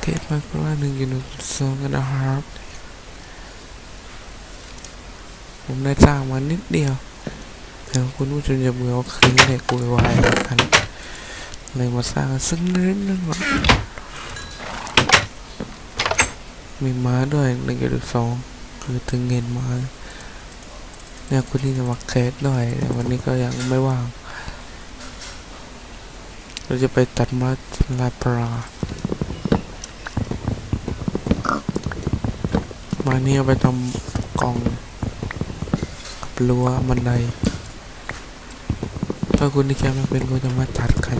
เทสมาคราหนึ่งอยู่หนึ่งสองกันนะครับ ผมได้สร้างมานิดเดียวแต่คุณผู้ชมจะเบื่อว่าคืนเหล็กกุยวายกันเลยมาสร้างสักนิดนึงก่อมีม้าด้วยหนึ่งจุดสองคือถึงเงินมาเนี่ยคุณที่จะมาเคสด้วยแต่วันนี้ก็ยังไม่ว่าง เราจะไปตัดไม้ลายปลา ไมานี้เอาไปทำกล่องกับรั้วบันไดถ้าคุณที่แกไม่เป็นคุณจะมาตัดกัน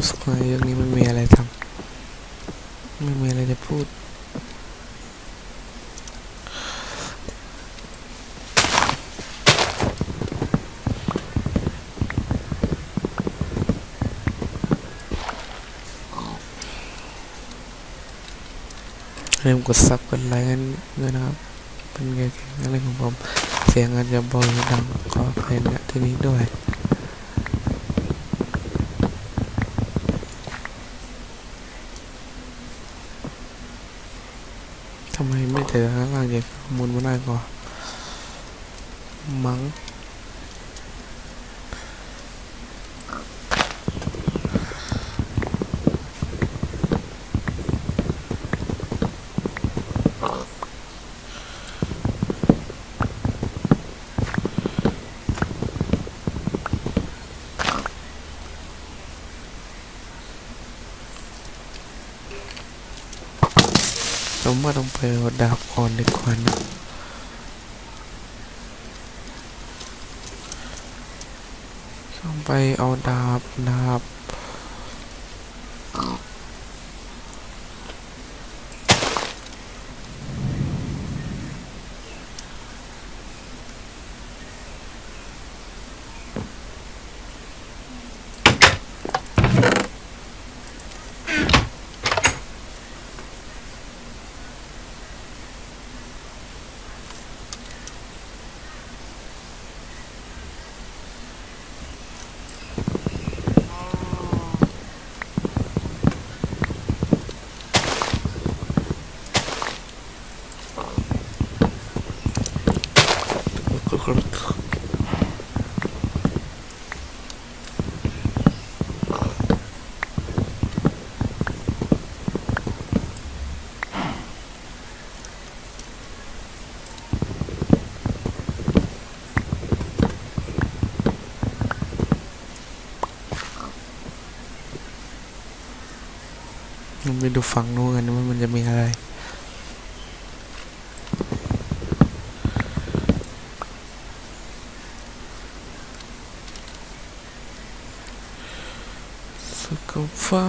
ยังไม่เอาสควอยังนี้ไมันมีอะไรทำไม่มีอะไรจะพูดเริ่มกดซับกดไลค์กันด้วยนะครับ เป็นไงอะไรของผม เสียงอาจจะเบาหรือดังขออภัยณที่นี้ด้วย ทำไมไม่ เจอข้างล่างเด็กข้อมูลมาได้ก่อนมั้ง มว่าต้องไปดาบก่อนดีกว่านะต้องไปเอาดาบดาบ เรา ไปดูฝั่งนู้นกันว่ามันจะมีอะไรสกับฟ้า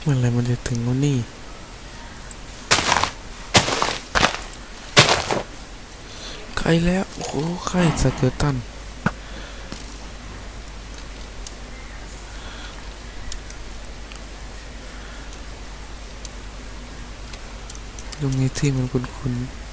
เมื่อไรมันจะถึงวันนี้ ใกล้แล้ว โอ้โหใกล้สเกอร์ตันตรงนี้ที่มันคุ้นๆ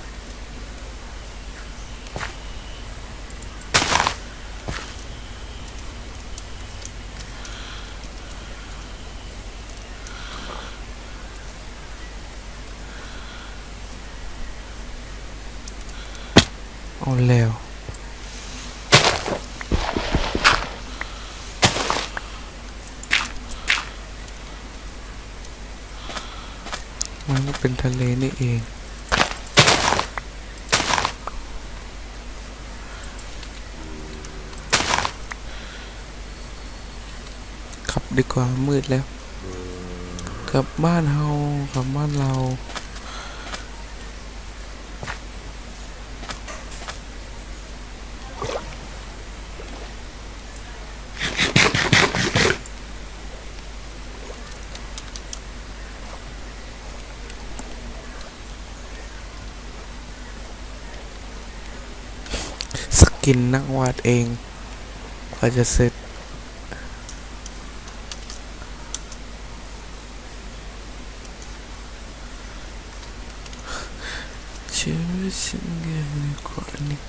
เอาแล้วมันก็เป็นทะเลนี่เองขับดีกว่ามืดแล้วกลับบ้านเฮากลับบ้านเรา กินนักวาดเองกว่าจะเสร็จชีวิตฉันเกินกว่านี้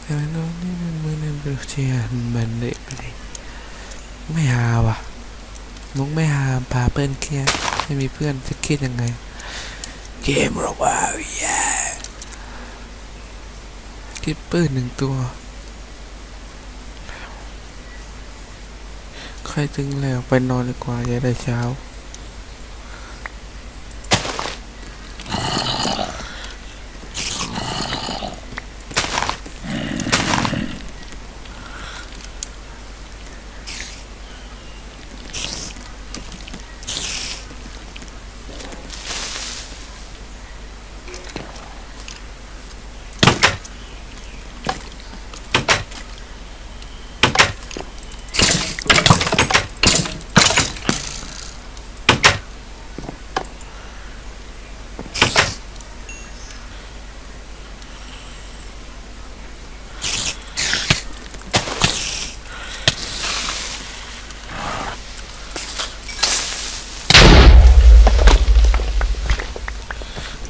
แต่ตอนนี้มันเหมือนเป็นเชียนมันเด็กเลยไม่หาว่ะมุกไม่หาพาเพื่อนเครียดไม่มีเพื่อนจะคิดยังไง เกมหรอกว่าแคิดปืนหนึ่งตัว ใครถึงแล้วไปนอนดีกว่าอย่าได้เช้า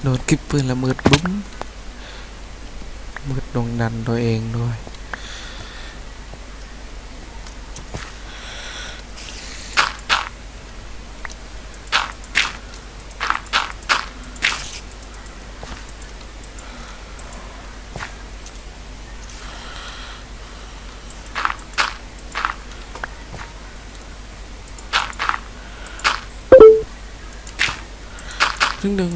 โดนกิ๊บปืนละมืดบุ้มมืดดงดันตัวเองด้วยดึงดึง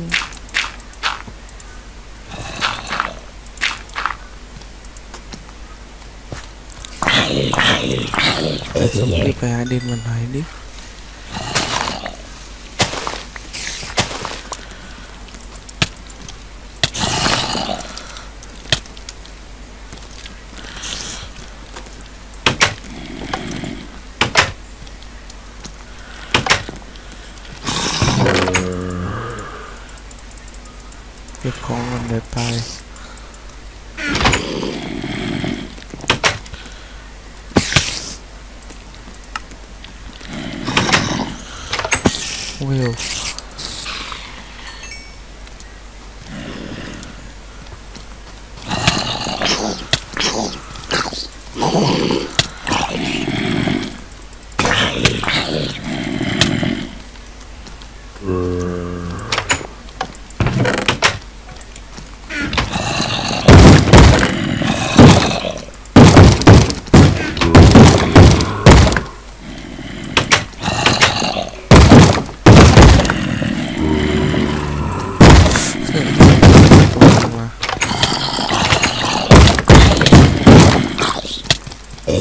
รีบไปหาดินมันหน่อยดิ เก็บของมันเดี๋ยวตาย วิ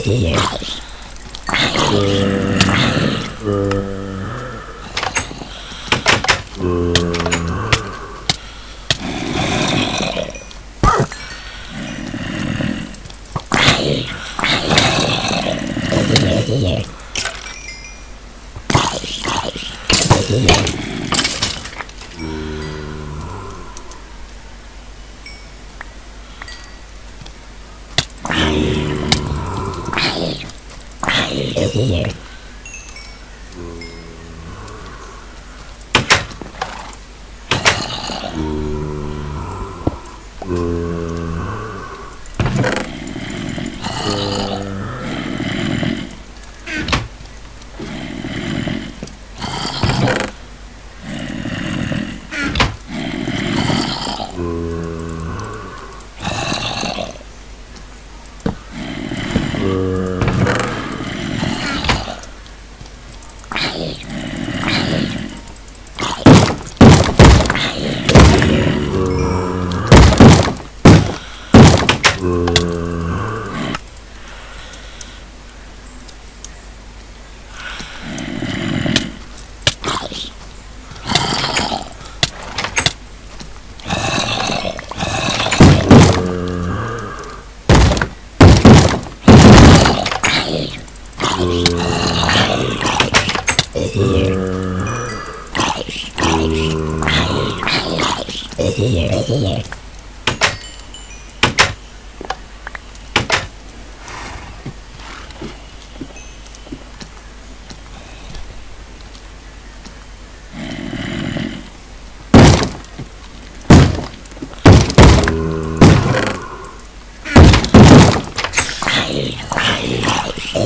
Yeah. верить.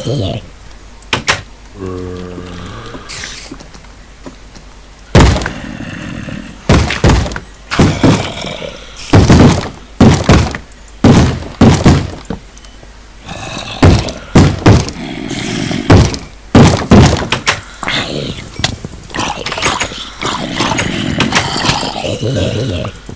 thế rồi Yeah, yeah.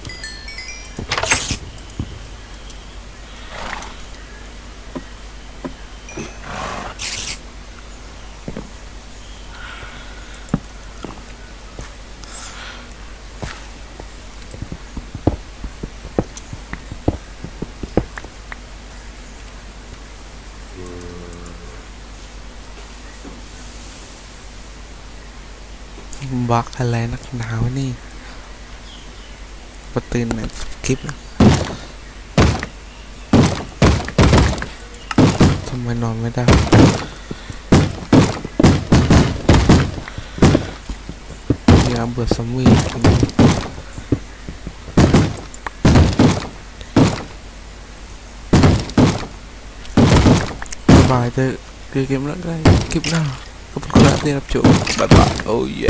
บักอะไรนักหนาวะนี่ประตื่นเนี่ยคลิปทำไมนอนไม่ได้ยาเบื่อซัมวี่กินสบายเถอะเกมแล้วได้คลิปหน้าขอบคุณครับที่รับชมบ๊ายบายโอ้ย